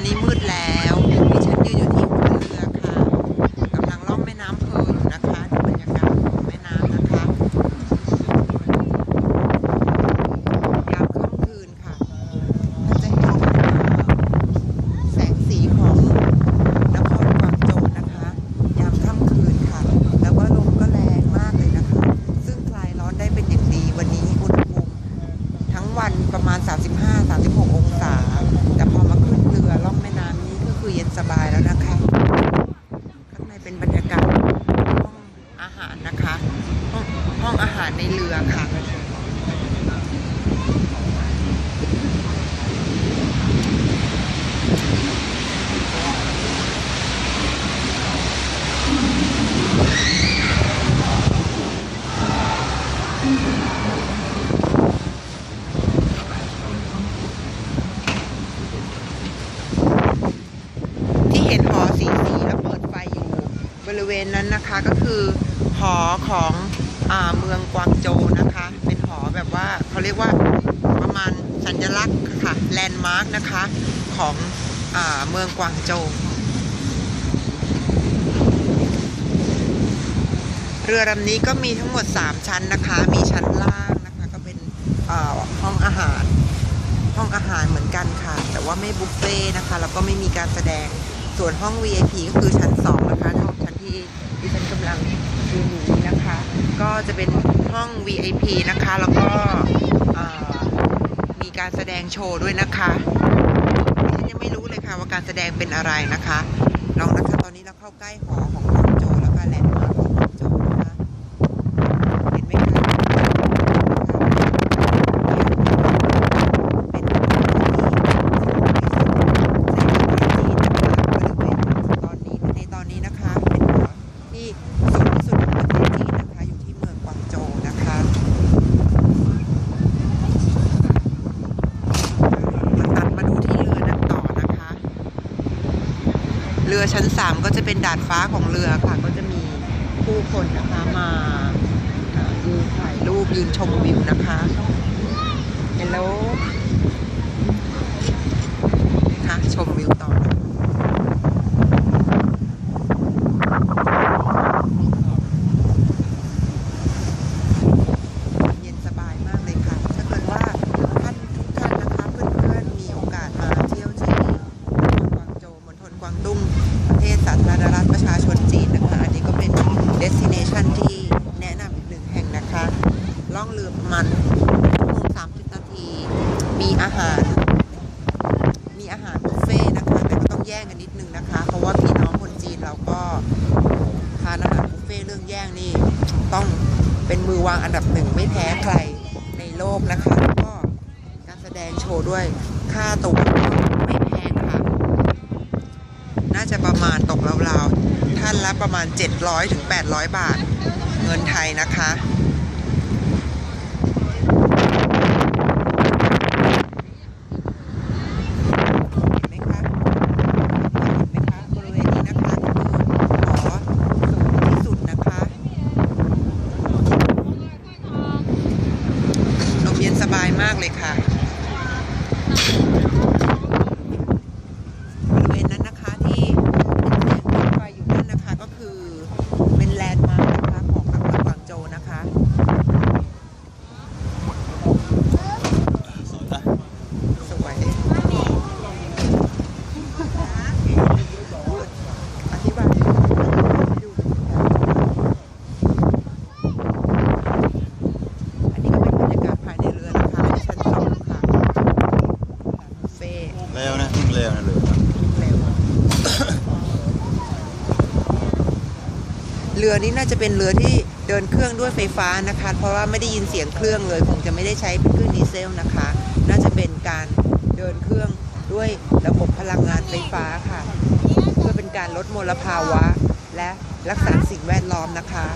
อนนี้มืดแล้วดิฉันยืนอยู่ที่หัวเรือค่ะกำลังล่องแม่น้ำเพออยู่นะคะดูบรรยากาศของแม่น้ำนะคะยามค่ำคืนค่ะถ้าจะเห็นแสงสีของนครกวางโจวนะคะ ยามค่ำคืนค่ะ แล้วก็ลมก็แรงมากเลยนะคะ ซึ่งคลายร้อนได้เป็นอย่างดีวันนี้อุณหภูมิทั้งวันประมาณ 35-36 องศา สบายแล้วนะคะ ข้างในเป็นบรรยากาศห้องอาหารนะคะ ห้องห้องอาหารในเรือค่ะ ที่ เห็นหอสีสีแล้วเปิดไฟอยู่บริเวณนั้นนะคะก็คือหอของอเมืองกวางโจนะคะ เป็นหอแบบว่าเขาเรียกว่าประมาณสัญลักษณ์ค่ะแลนด์มาร์กนะคะของอเมืองกวางโจ เรือลำนี้ก็มีทั้งหมด 3 ชั้นนะคะ มีชั้นล่างนะคะก็เป็นห้องอาหารห้องอาหารเหมือนกันค่ะ แต่ว่าไม่บุฟเฟ่ต์นะคะ แล้วก็ไม่มีการแสดง ส่วนห้อง VIP ก็คือชั้น2นะคะห้องชั้นที่ดิฉันกำลังดูอยู่นี้นะคะ ก็จะเป็นห้อง VIP นะคะ แล้วก็มีการแสดงโชว์ด้วยนะคะดิฉันยังไม่รู้เลยค่ะว่าการแสดงเป็นอะไรนะคะลองนะคะตอนนี้เราเข้าใกล้หอของกวางโจวแล้วก็แลนด์มาร์คของกวางโจวนะคะเห็นไหมคะ เป็นที่สูงที่สุดในประเทศจีนนะคะบริเวณตอนนี้ในตอนนี้นะคะเป็นหอที่สูงที่สุดของประเทศจีนนะคะอยู่ที่เมืองกวางโจวนะคะมาตัดมาดูที่เรือนั้นต่อนะคะ เรือชั้น 3 ก็จะเป็นดาดฟ้าของเรือค่ะ ก็จะมีผู้คนนะคะมาดูถ่ายรูปยืนชมวิวนะคะ เฮลโลนะคะชมวิวต่อนะเย็นสบายมากเลยค่ะ ถ้าเกิดว่าท่านทุกท่านนะคะเพื่อนๆมีโอกาสมาเที่ยวที่กวางโจวมณฑลกวางตุ้งประเทศสาธารณรัฐประชาชนจีนนะคะ อันนี้ก็เป็น destination ที่แนะนำอีกหนึ่งแห่งนะคะ ลือประมาณชั่วโมงสามสิบนาที มีอาหาร มีอาหารบุฟเฟ่นะคะ แต่ก็ต้องแย่งกันนิดนึงนะคะ เพราะว่าพี่น้องคนจีนเราก็ทานอาหารบุฟเฟ่เรื่องแย่งนี่ต้องเป็นมือวางอันดับหนึ่งไม่แพ้ใครในโลกนะคะแล้วก็การแสดงโชว์ด้วยค่าตัวไม่แพงค่ะ น่าจะประมาณตกราวๆท่านละประมาณ 700ถึง800 บาท เงินไทยนะคะ เห็นไหมคะเห็นไหมคะบริเวณนี้นะคะก็คือหอสูงที่สุดนะคะลมเย็นสบายมาก เลยค่ะ บริเวณนั้นนะคะที่เป็นแสงรถไฟอยู่นั่นนะคะก็คือเป็นแลนด์มาร์คนะคะของอำเภอกวางโจวนะคะ สวยอธิบายให้ดูอันนี้ก็เป็นบรรยากาศภายในเรือนะคะที่ชั้นสองค่ะบุฟเฟ่ต์ เร็วนะทิ้งเร็วนะเรือ เร็ว เรือนี้น่าจะเป็นเรือที่เดินเครื่องด้วยไฟฟ้านะคะ เพราะว่าไม่ได้ยินเสียงเครื่องเลยคงจะไม่ได้ใช้เครื่องดีเซลนะคะ น่าจะเป็นการเดินเครื่องด้วยระบบพลังงานไฟฟ้าค่ะ เพื่อเป็นการลดมลภาวะ และรักษาสิ่งแวดล้อมนะคะ